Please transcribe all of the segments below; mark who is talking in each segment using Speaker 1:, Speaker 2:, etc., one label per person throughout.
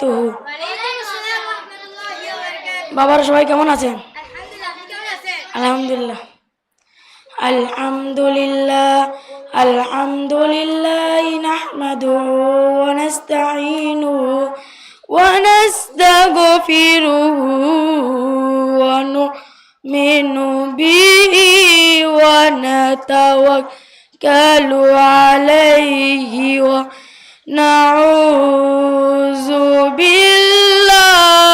Speaker 1: তো বাবার সবাই কেমন আছেন? আলহামদুলিল্লাহ। আলহামদুলিল্লাহ আলহামদুলিল্লাহ নাহমাদুহু ওয়া নাস্তাঈনুহু ওয়া নাস্তাগফিরুহু ওয়া নু'মিনু বিহি ওয়া নাতাওয়াক্কালু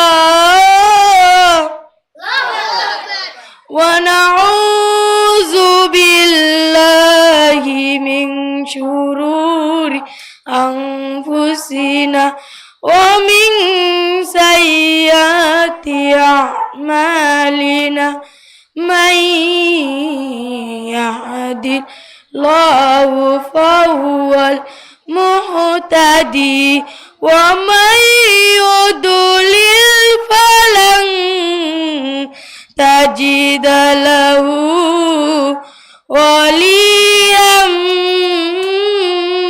Speaker 1: وليا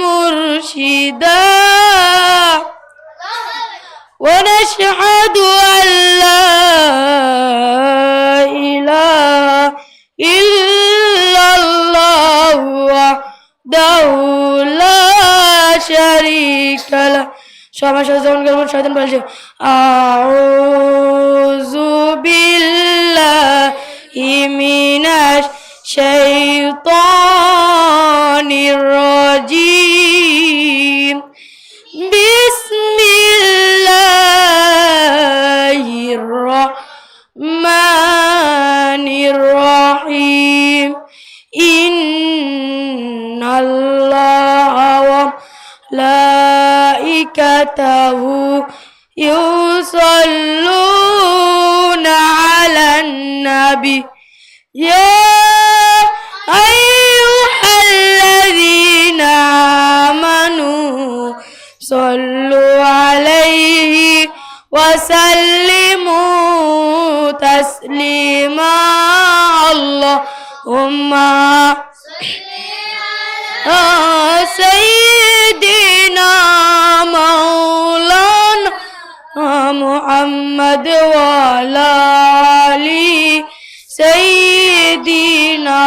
Speaker 1: مرشدا ونشهد أن لا إله إلا الله وحده لا شريك له সবাই সাথে যেমন গেল শয়তান বলছে আউযু বিল্লাহ من الشيطان وعلى آله سيدنا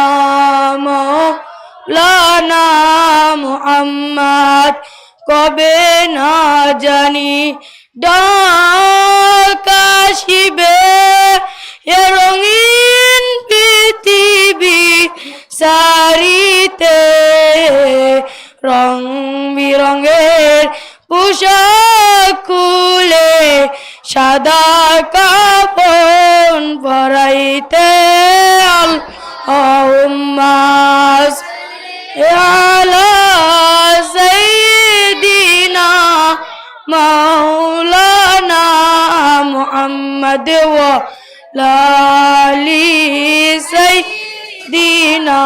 Speaker 1: مولانا محمد কবে না জানি ডাকাশিবে এ রঙিন পৃথিবী সারিতে রং বিরঙের পোশাক খুলে সাদা কাপন পরাইতে আল আউম্মাস আলা সাইয়্যিদিনা মাওলানা মুহাম্মদ ওয়া লালি সাইয়্যিদিনা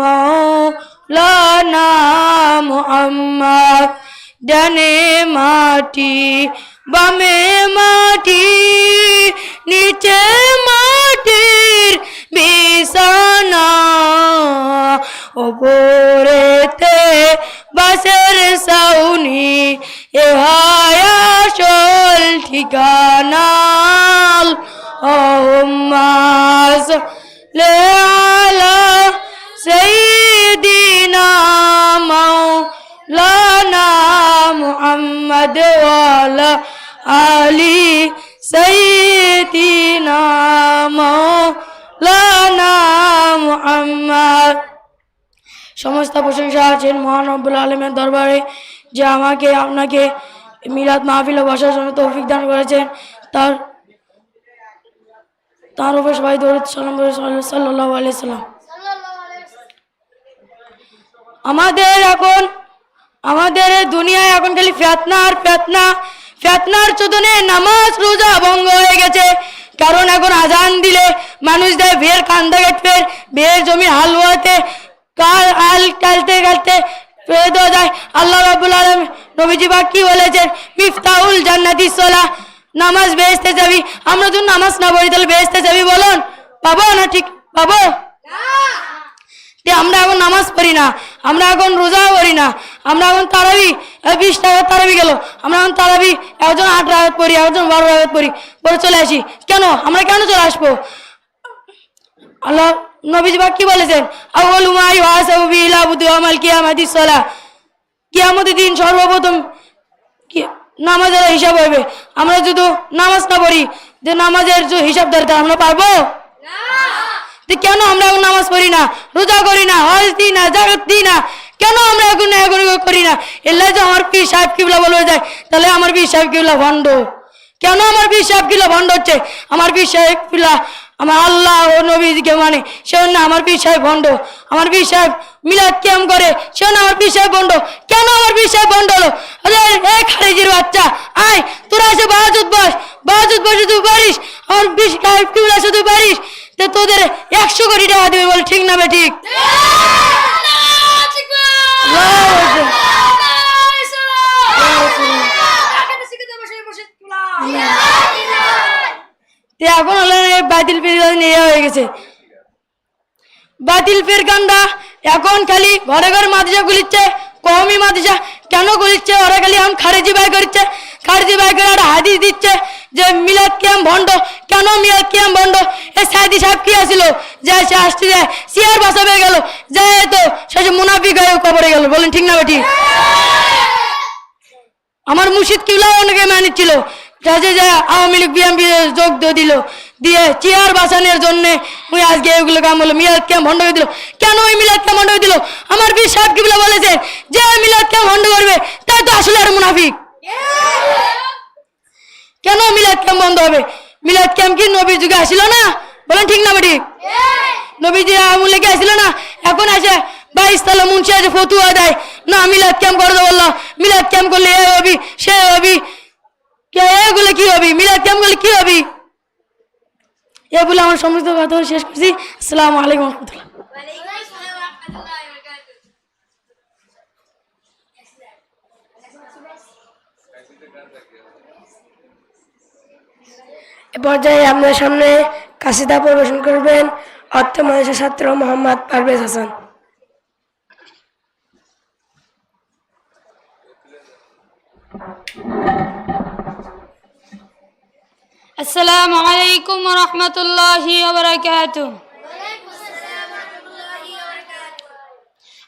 Speaker 1: মাওলানা মুহাম্মদ। ডানে মাটি, বামে মাটি নিচে মাটির বিছানা, ওপরেতে বাসের সাউনি এহায় আসল ঠিকানা। সাল্লি আলা সাইয়্যিদিনা মাওলানা মুহাম্মদ ওয়া আলা আলি সাইয়্যিদিনা মাওলানা মুহাম্মদ। সমস্ত প্রশংসা আছেন মহান রব্বুল আলমের দরবারে, যে আমাকে, আপনাকে মিলাদ মাহফিলে বসার জন্য তৌফিক দান করেছেন। তার তার উপর সবাই দৌড় সালাম সাল্লাহ আলিয়া সাল্লাম। আমাদের এখন, আমাদের দুনিয়ায় এখন খালি ফেতনা আর ফেতনা। ফেতনার চোদনে নামাজ রোজা ভঙ্গ হয়ে গেছে। কারণ এখন আজান দিলে মানুষ দেয় বিয়ের কান্দা কাটবে বিয়ের জমি হাল হওয়াতে কাল হাল কালতে কালতে পেয়ে দেওয়া যায়। আল্লাহ রাবুল আলম নবীজি বা কি বলেছেন? মিফতাউল জান্নাতি সোলা নামাজ বেহেস্তে যাবি। আমরা যদি নামাজ না পড়ি তাহলে বেহেস্তে যাবি বলুন। পাবো না ঠিক? পাবো? আমরা এখন নামাজ পড়ি না। আমরা এখন রোজাও করি না। আমরা এখন তারাবি বিশ টাকা তারাবি গেল। আমরা এখন তারাবি, একজন আট রাগাত পড়ি, একজন বারো রাগাত পড়ি পরে চলে আসি। কেন? আমরা কেন চলে আসব? আল্লাহ নবীজি বাক কি বলেছেন? আউয়ালু মা ইউহাসাবু বিহি আল-আবদু ইয়াওমাল কিয়ামতের দিন সর্বপ্রথম নামাজের হিসাব হবে। আমরা যদি নামাজ না পড়ি, যে নামাজের যে হিসাব ধরতে আমরা পারব? তো কেন আমরা এখন নামাজ পড়ি না? রোজা করি না, হজ দিই না জাগত দিই না? কেন আমরা এখন এখন করি না? এল্লা যে আমার পীর সাহেব কিবলা বলে যায়, তাহলে আমার পীর সাহেব কিবলা ভণ্ড। কেন আমার পীর সাহেব কিবলা ভণ্ড হচ্ছে? আমার পীর সাহেব কিবলা আমার আল্লাহ ও নবীকে মানে সে না আমার পীর সাহেব ভণ্ড। আমার পীর সাহেব মিলাদ ক্যাম করে সে না আমার পীর সাহেব ভণ্ড। কেন আমার পীর সাহেব ভণ্ড হলো? এই খারিজির বাচ্চা, আয়, তোরা এসে বাহাজুদ বস বাহাজুদ বসে তুই পারিস, আমার পীর সাহেব কিবলা শুধু পারিস। তো তোদের একশো কোটি টাকা দেবে বল, ঠিক না ঠিক? এখন হলো বাতিল ফের নিয়ে হয়ে গেছে। বাতিল ফের কান্দা, এখন খালি ঘরে ঘরে মাদ্রাসা গুলিচ্ছে কমই মাদ্রাসা। কেন গুলিচ্ছে ওরা খালি এখন খারেজি বাই করছে খারেজি বাই করে হাদিস দিচ্ছে। যে মিলাদ কিয়াম ভণ্ড, কেন মিলাদ কিয়াম ভণ্ড? এই সাইদি সাহেব কি আসছিল যে সে আসতে যায় সিয়ার বাসাবে গেল যায় তো শেষে মুনাফিক হয়ে কবরে গেল, বলেন ঠিক না বেটি? আমার মুর্শিদ কিবলাও অনেকে মানিছিল যে যে আওয়ামী লীগ বিএমপি যোগ দিল, দিয়ে চেয়ার বাঁচানোর জন্য মুই আজকে এগুলো কাম হলো, মিলাদ ক্যাম্প ভণ্ড করে দিল। কেন ওই মিলাদ ক্যাম্প ভণ্ড করে দিল? আমার বীর সাহেব কিবলা বলেছেন যে মিলাদ ক্যাম্প ভণ্ড করবে, তাই তো আসলে আর মুনাফিক। কেন মিলাদ ক্যাম্প বন্ধ হবে? মিলাদ ক্যাম্প কি নবীর যুগে আসিল না? বলেন ঠিক না বেটি। নবীজি আমুলে কি আসিল না? এখন আসে, বাইশ তালা মুন্সি আছে, ফতুয়া দেয়। না, মিলাদ ক্যাম্প করে দেবো বললাম মিলাদ ক্যাম্প করলে এ হবি, সে হবি। এগুলো কি হবি? মিলাদ ক্যাম্প করলে কি হবি? এ বলে আমার সমস্ত কথা শেষ করছি। আসসালামু আলাইকুম রহমতুল্লাহ।
Speaker 2: পর্যায়ে আপনার সামনে কাসিদা পরিবেশন করবেন অর্থ মানুষের ছাত্র মোহাম্মদ পারভেজ হাসান।
Speaker 3: আসসালামু আলাইকুম রহমতুল্লাহি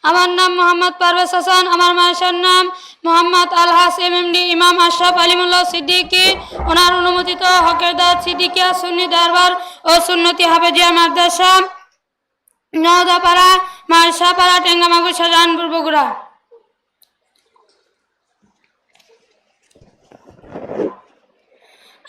Speaker 3: আমার নাম মোহাম্মদ পারভেজ হাসান, আমার মাসার নাম মোহাম্মদ আল হাসিম এমডি ইমাম আশরাফ আলিমুল্লাহ সিদ্দিকি, ওনার অনুমোদিত হকের দাদ সিদ্দিকিয়া সুন্নি দরবার ও সুন্নতি হাফেজিয়া মাদ্রাসা, নওদাপাড়া, মার্শাপাড়া টেঙ্গামাগুর শাহজাহানপুর, বগুড়া।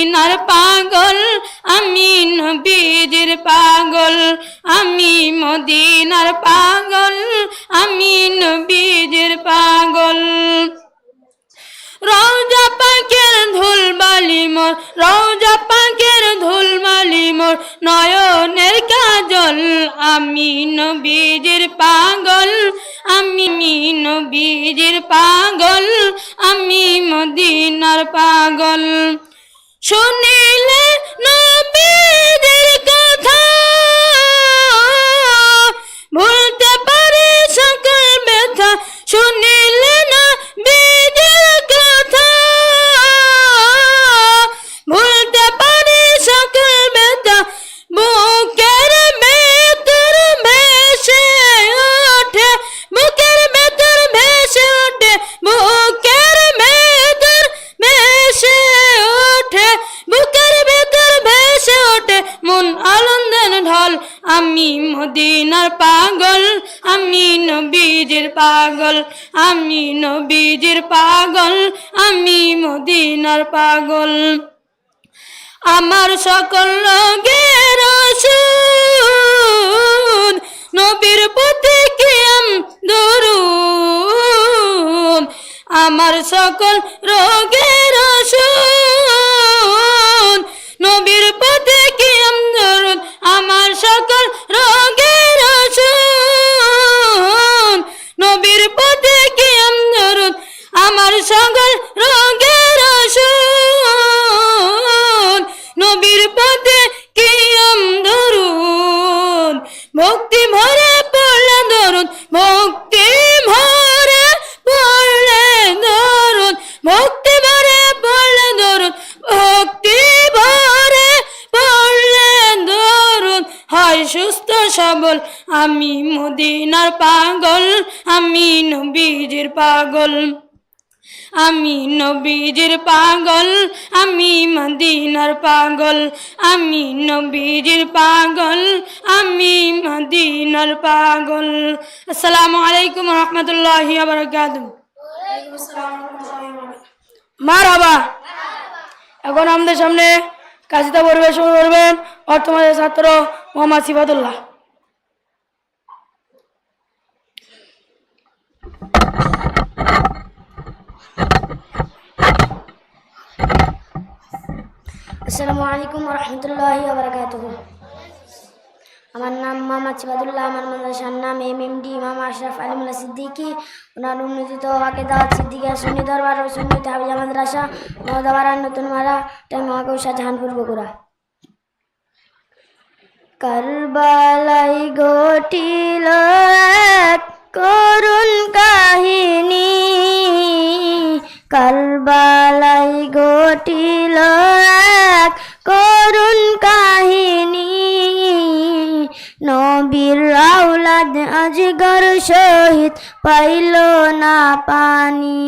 Speaker 3: মদিনার পাগল, আমি নবীজির পাগল, আমি মদিনার পাগল, আমি নবীজির পাগল। রওজা পাকের ধুল বালি মোর, রওজা পাকের ধুল বালি মোর, নয়নের কাজল, আমি নবীজির পাগল, আমি নবীজির পাগল, আমি মদিনার পাগল। শুনিলে নবীজির কথা পাগল, আমি নবীজির পাগল, আমি নবীজির পাগল, আমি মদিনার পাগল। আমার সকল লোকের নবীর পথে কিয়াম দরুন আমার সকল রোগের নবীর পথে কিয়াম দরুন আমার সকল রোগের নবীর পাগল। আমি নবীজির পাগল, আমি মদিনার পাগল। আমি নবীজির পাগল, আমি মদিনার পাগল। আসসালামু আলাইকুম রহমতুল্লাহি
Speaker 1: মার হাবা এখন আমাদের সামনে কাশিদা পরিবেশন করবেন অর্থমাদের ছাত্র মোহাম্মদ সিফাতুল্লাহ।
Speaker 4: আসসালামু আলাইকুম রহমতুল্লাহি বারাকাতুহু আমার নাম মোহাম্মদ সিবাদুল্লাহ, আমার মাদ্রাসার নাম এম এম ডি ইমাম আশরাফ আলিমুল্লাহ সিদ্দিকী। ওনার উন্নতিত ওয়াকে দাওয়াত সিদ্দিকা সুন্নি দরবার ও সুন্নি তাহবিলা মাদ্রাসা, মহদাবারার নতুন মারা টাইম মহাকৌশা জাহানপুর, বগুড়া। কারবালাই ঘটিল করুণ কাহিনী। কারবালাই ঘটিল এক করুণ কাহিনী। নবীর আউলাদ আজগর শহীদ পাইল না পানি।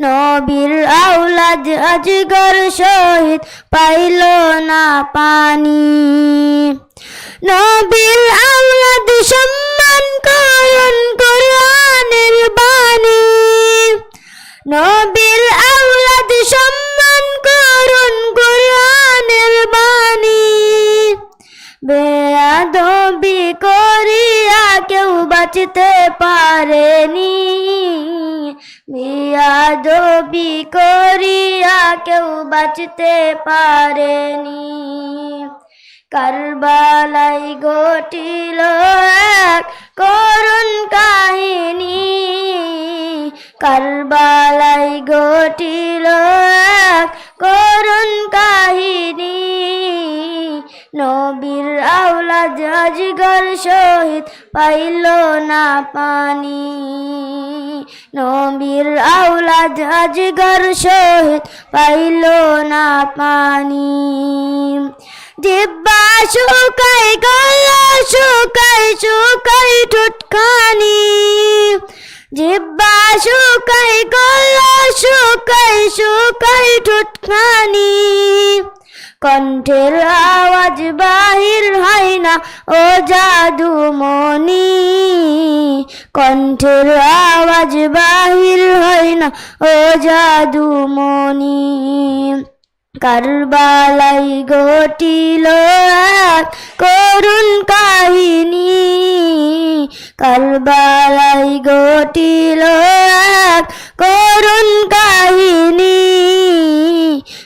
Speaker 4: নবীর আউলাদ আজগর শহীদ পাইল না পানি। নবীর আউলাদ সম্মান করুন কোরআনের বাণী। নবীর আউলাদ সম্মান করুন কোরআনের বাণী। বেয়াদবি করিয়া কেউ বাঁচতে পারেনি। বেয়াদবি করিয়া কেউ বাঁচতে পারেনি। কারবালাই ঘটিল এক করুণ কাহিনী কারবালাই ঘটিল করুণ কাহিনী। নবীর আউলাদ আজগর শহীদ পাইল না পানি। নবীর আউলাদ আজগর শহীদ পাইল না পানি। জিব্বা শুকাই গলা, শুকাই শুকাই ঠুটখানি। জিব্বা শুকাই গলা, শুকাই শুকাই ঠুটখানি। কণ্ঠের আওয়াজ বাহির হয় না, ও জাদু মনি কণ্ঠের আওয়াজ বাহির হয় না, ও জাদু মনি কারবালাই ঘটিল এক করুণ কাহিনী। কারবালাই ঘটিল করুণ কাহিনী।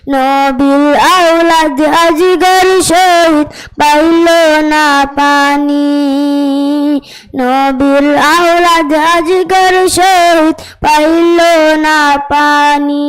Speaker 4: নবীর আউলাদ আজগর শহীদ পাইল না পানি। নবীর আউলাদ আজগর শহীদ পাইল না পানি।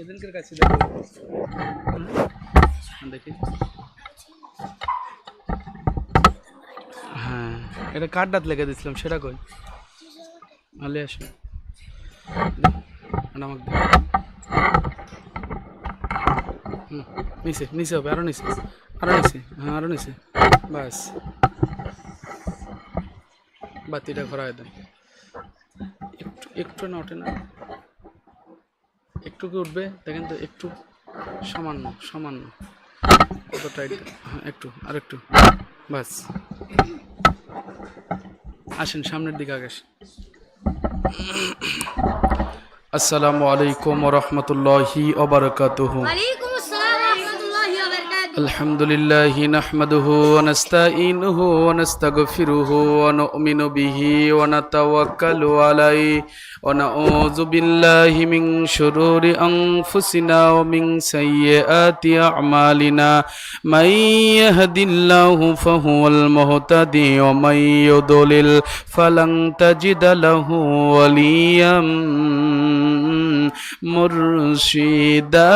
Speaker 5: সেদিনকার কাছে দেখো। দেখি। হ্যাঁ এটা কার্ডাত লেগে দিয়েছিলাম সেটা কই? আলে আসো। আমাকে। হুম, নিচে নিচে হবে আরও নিচে। আরও নিচে হ্যাঁ আরও নিচে। বাস। বাতিটা ঘোরায় দেন। একটু একটু না ওঠে না। একটু কি উঠবে দেখেন তো একটু সামান্য সামান্য কত টাইট হ্যাঁ একটু আর একটু বাস আসেন সামনের দিকে আগে আসেন আসসালামু আলাইকুম রহমতুল্লাহি ওবরকাতুহু
Speaker 4: ওয়ালাইকুম আসসালাম ওয়া রাহমাতুল্লাহি ওয়া বারাকাতুহু
Speaker 5: الحمد لله نحمده ونستعينه ونستغفره ونؤمن به ونتوكل عليه ونعوذ بالله من شرور أنفسنا ومن سيئات أعمالنا من يهد الله فهو المهتدي ومن يضلل فلن تجد له وليا مرشدا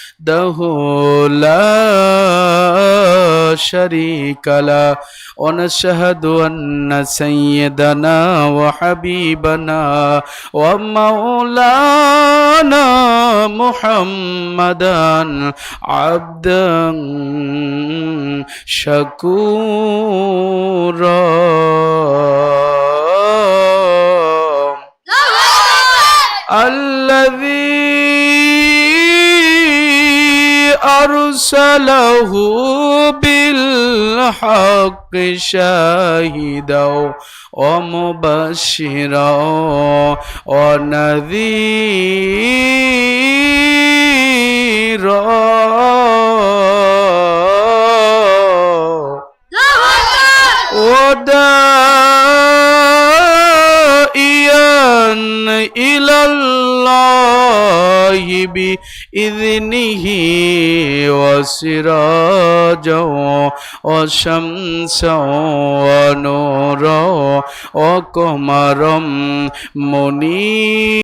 Speaker 5: وحده لا شريك له ونشهد أن سيدنا وحبيبنا ومولانا محمدا عبدا شكورا الذي أرسله بالحق شاهدا ومبشرا ونذيرا. وداعيا إلى الله بإذنه وسراجا وشمسا ونورا وقمرا منيرا